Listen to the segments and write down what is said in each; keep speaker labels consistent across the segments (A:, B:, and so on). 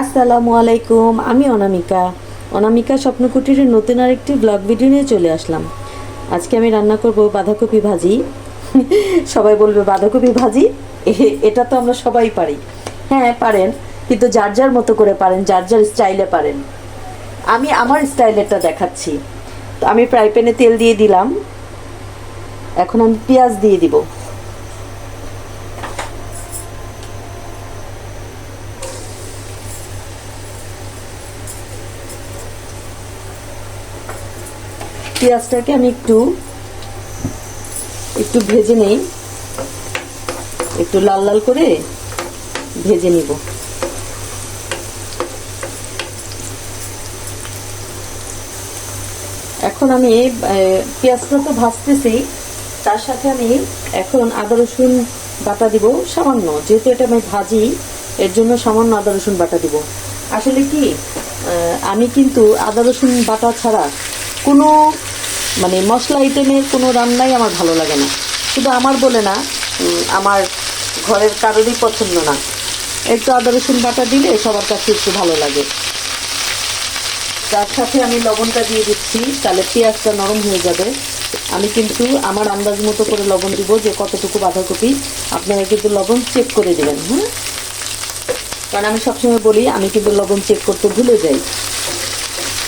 A: আসসালামু আলাইকুম, আমি অনামিকা। অনামিকা স্বপ্নকুটিরের নতুন আরেকটি ব্লগ ভিডিও নিয়ে চলে আসলাম। আজকে আমি রান্না করব বাঁধাকপি ভাজি। সবাই বলবে, বাঁধাকপি ভাজি? এটা তো আমরা সবাই পারি। হ্যাঁ পারেন, কিন্তু যার যার মতো করে পারেন, যার যার স্টাইলে পারেন। আমি আমার স্টাইলেরটা দেখাচ্ছি। তো আমি ফ্রাই প্যানে তেল দিয়ে দিলাম। এখন আমি পেঁয়াজ দিয়ে দিব। পেঁয়াজটাকে আমি একটু একটু ভেজে নেই। একটু লাল লাল করে ভেজে নিব। এখন আমি পেঁয়াজটা তো ভাজতেছি, তার সাথে আমি এখন আদা রসুন বাটা দিব, সামান্য। যেহেতু এটা আমি ভাজি, এর জন্য সামান্য আদা রসুন বাটা দিব। আসলে কি আমি কিন্তু আদা রসুন বাটা ছাড়া কোনো মানে মশলা আইটেমের কোনো রান্নাই আমার ভালো লাগে না। শুধু আমার বলে না আমার ঘরের কারোরই পছন্দ না। একটু আদা, রসুন বাটা দিলে সবার কাছে একটু ভালো লাগে। তার সাথে আমি লবণটা দিয়ে দিচ্ছি, তাহলে পেঁয়াজটা নরম হয়ে যাবে। আমি কিন্তু আমার আন্দাজ মতো করে লবণ দিব যে কতটুকু বাঁধাকপি। আপনারা কিন্তু লবণ চেক করে দেবেন হ্যাঁ? কারণ আমি সবসময় বলি, আমি কিন্তু লবণ চেক করতে ভুলে যাই।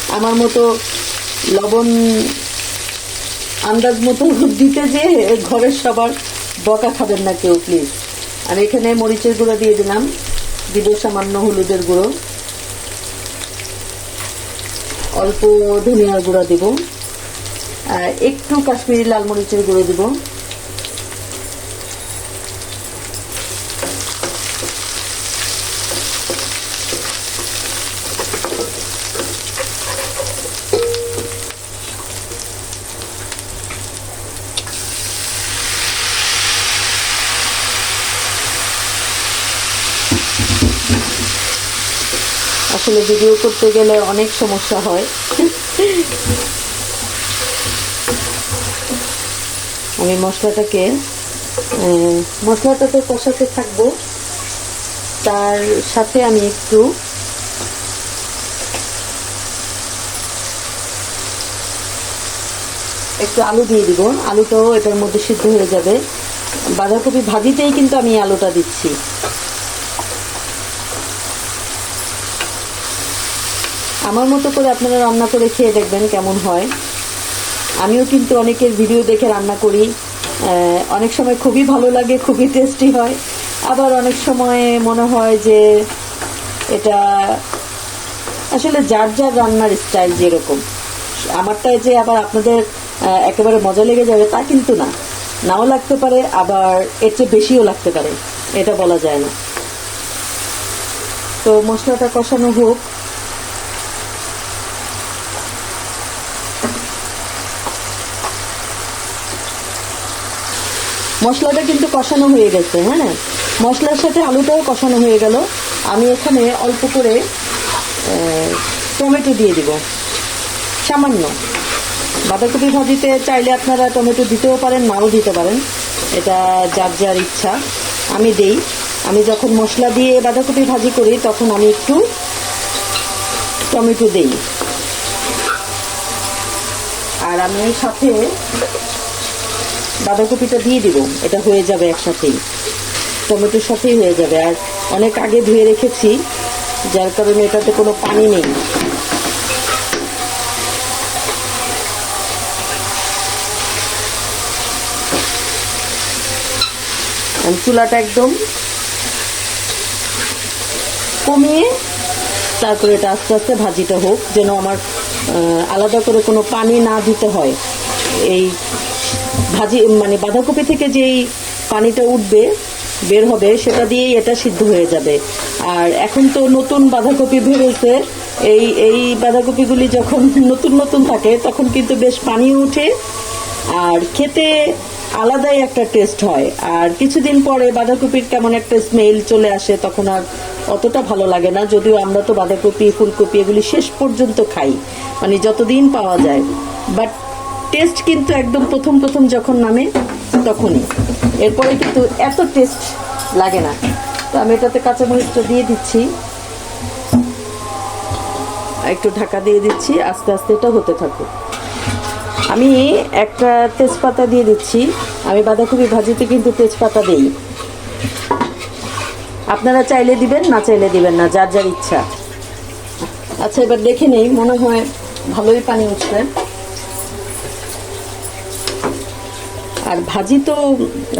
A: আমার মতো লবণ আন্দাজ মতো দিতে যে ঘরের সবার বকা খাবেন না কেউ প্লিজ আর এখানে মরিচের গুঁড়ো দিয়ে দিলাম। দিব সামান্য হলুদের গুঁড়ো। অল্প ধনিয়ার গুঁড়ো দিব। একটু কাশ্মীরি লাল মরিচের গুঁড়ো দিব। আসলে ভিডিও করতে গেলে অনেক সমস্যা হয়। আমি মশলাটাকে আহ, মশলাটাতে কষাতে থাকব। তার সাথে আমি একটু একটু আলু দিয়ে দিব। আলুটাও এটার মধ্যে সিদ্ধ হয়ে যাবে। বাঁধাকপি ভাজিতেই কিন্তু আমি আলুটা দিচ্ছি। আমার মতো করে আপনারা রান্না করে খেয়ে দেখবেন কেমন হয়। আমিও কিন্তু অনেকের ভিডিও দেখে রান্না করি। অনেক সময় খুবই ভালো লাগে, খুবই টেস্টি হয়। আবার অনেক সময় মনে হয় যে এটা আসলে যার যার রান্নার স্টাইল যেরকম। আমারটায় যে আবার আপনাদের একেবারে মজা লেগে যাবে তা কিন্তু না। নাও লাগতে পারে, আবার এর চেয়ে বেশিও লাগতে পারে। এটা বলা যায় না। তো মশলাটা কষানো হোক। মশলাটা কিন্তু কষানো হয়ে গেছে হ্যাঁ? মশলার সাথে আলুটাও কষানো হয়ে গেল। আমি এখানে অল্প করে টমেটো দিয়ে দিব। সামান্য। বাঁধাকপি ভাজিতে চাইলে আপনারা টমেটো দিতেও পারেন, নাও দিতে পারেন। এটা যার যার ইচ্ছা। আমি দেই। আমি যখন মশলা দিয়ে বাঁধাকপি ভাজি করি, তখন আমি একটু টমেটো দেই। আর আমি সাথে বাঁধাকপিটা দিয়ে দিব, এটা হয়ে যাবে একসাথেই। টমেটোর সাথেই হয়ে যাবে। আর অনেক আগে ধুয়ে রেখেছি, যার কারণে এটাতে কোনো পানি নেই। চুলাটা একদম কমিয়ে তারপরে এটা আস্তে আস্তে ভাজিটা হোক, যেন আমার আলাদা করে কোনো পানি না দিতে হয়। এই ভাজি মানে বাঁধাকপি থেকে যেই পানিটা উঠবে, বের হবে, সেটা দিয়েই এটা সিদ্ধ হয়ে যাবে। আর এখন তো নতুন বাঁধাকপি বেরোচ্ছে। এই এই বাঁধাকপিগুলি যখন নতুন নতুন থাকে, তখন কিন্তু বেশ পানিও ওঠে। আর খেতে আলাদাই একটা টেস্ট হয়। আর কিছুদিন পরে বাঁধাকপির কেমন একটা স্মেল চলে আসে, তখন আর অতটা ভালো লাগে না। যদিও আমরা তো বাঁধাকপি, ফুলকপি এগুলি শেষ পর্যন্ত খাই। মানে যতদিন পাওয়া যায়। বাট টেস্ট কিন্তু একদম প্রথম প্রথম যখন নামে, তখনই। এরপরে কিন্তু এত টেস্ট লাগে না। তো আমি এটাতে কাঁচামরিচটা দিয়ে দিচ্ছি। একটু ঢাকা দিয়ে দিচ্ছি, আস্তে আস্তে এটা হতে থাকুক। আমি একটা তেজপাতা দিয়ে দিচ্ছি। আমি বাঁধাকপি ভাজিতে কিন্তু তেজপাতা দিই। আপনারা চাইলে দিবেন, না চাইলে দিবেন না, যার যার ইচ্ছা। আচ্ছা এবার দেখে নেই, মনে হয় ভালোই পানি উঠছে। আর ভাজি তো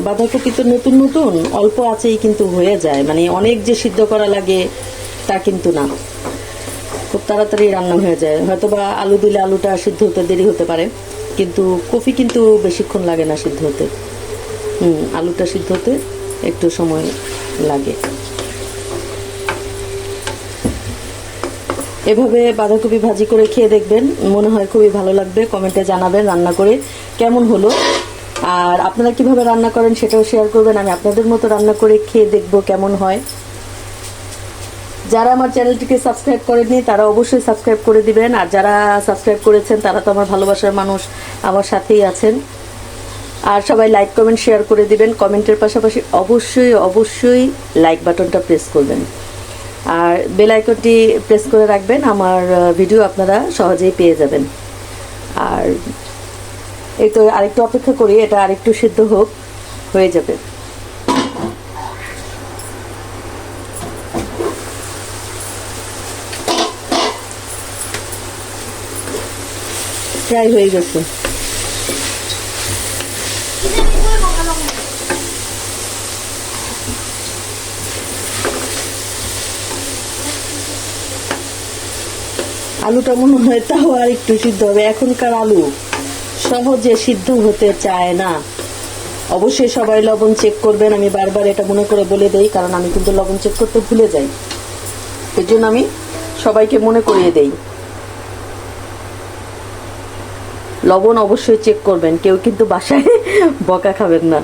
A: বাঁধাকপি তো নতুন নতুন, অল্প আছেই কিন্তু হয়ে যায়। মানে অনেক যে সিদ্ধ করা লাগে, তা কিন্তু না। খুব তাড়াতাড়ি রান্না হয়ে যায়। হয়তো বা আলু দিলে আলুটা সিদ্ধ হতে দেরি হতে পারে, কিন্তু কফি কিন্তু বেশিক্ষণ লাগে না সিদ্ধ হতে। হুম, আলুটা সিদ্ধ হতে একটু সময় লাগে। এভাবে বাঁধাকপি ভাজি করে খেয়ে দেখবেন। মনে হয় খুবই ভালো লাগবে। কমেন্টে জানাবেন রান্না করে কেমন হলো। আর আপনারা কীভাবে রান্না করেন সেটাও শেয়ার করবেন, আমি আপনাদের মতো রান্না করে খেয়ে দেখব কেমন হয়। যারা আমার চ্যানেলটিকে সাবস্ক্রাইব করেননি, তারা অবশ্যই সাবস্ক্রাইব করে দিবেন, আর যারা সাবস্ক্রাইব করেছেন, তারা তো আমার ভালোবাসার মানুষ, আমার সাথেই আছেন। আর সবাই লাইক কমেন্ট শেয়ার করে দিবেন, কমেন্টের পাশাপাশি অবশ্যই অবশ্যই লাইক বাটনটা প্রেস করবেন। আর বেল আইকনটি প্রেস করে রাখবেন, আমার ভিডিও আপনারা সহজেই পেয়ে যাবেন। আর এই তো আরেকটু অপেক্ষা করি, এটা আরেকটু সিদ্ধ হোক, হয়ে যাবে। প্রায় হয়ে গেছে। আলুটা মনে হয় তাও আর একটু সিদ্ধ হবে, এখনকার আলু। সহজে সিদ্ধ হতে চায় না। অবশ্যই সবাই লবণ চেক করবেন। আমি বারবার এটা মনে করে বলে দেই, কারণ আমি কিন্তু লবণ চেক করতে ভুলে যাই। এর জন্য আমি সবাইকে মনে করিয়ে দেই। লবণ অবশ্যই চেক করবেন। কেউ কিন্তু বাসায় বকা খাবেন না।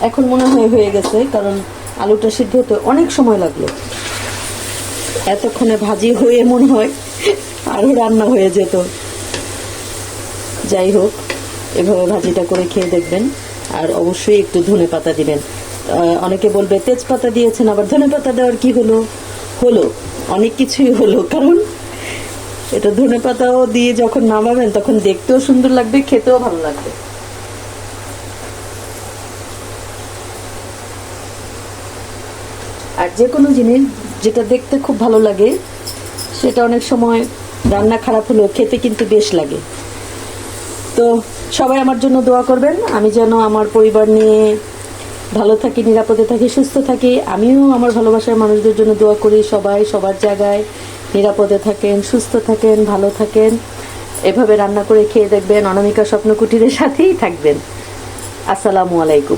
A: এখন মনে হয় হয়ে গেছে, কারণ আলুটা সিদ্ধ হতে অনেক সময় লাগল। এতক্ষণে ভাজি হয়ে মনে হয় আরও রান্না হয়ে যেত। যাই হোক, এভাবে ভাজিটা করে খেয়ে দেখবেন। আর অবশ্যই একটু ধনে পাতা দিবেন। অনেকে বলবে, তেজপাতা দিয়েছেন, আবার ধনে পাতা দেওয়ার কি হলো? হলো। অনেক কিছুই হলো, কারণ এটা ধনে পাতাও দিয়ে যখন নামাবেন, তখন দেখতেও সুন্দর লাগবে, খেতেও ভালো লাগবে। আর যে কোনো জিনিস যেটা দেখতে খুব ভালো লাগে, সেটা অনেক সময় রান্না খারাপ হলেও খেতে কিন্তু বেশ লাগে। তো সবাই আমার জন্য দোয়া করবেন। আমি যেন আমার পরিবার নিয়ে ভালো থাকি, নিরাপদে থাকি, সুস্থ থাকি। আমিও আমার ভালোবাসার মানুষদের জন্য দোয়া করি সবাই, সবার জায়গায় নিরাপদে থাকেন, সুস্থ থাকেন, ভালো থাকেন। এভাবে রান্না করে খেয়ে দেখবেন। অনামিকা স্বপ্ন কুটিরের সাথেই থাকবেন। আসসালামু আলাইকুম।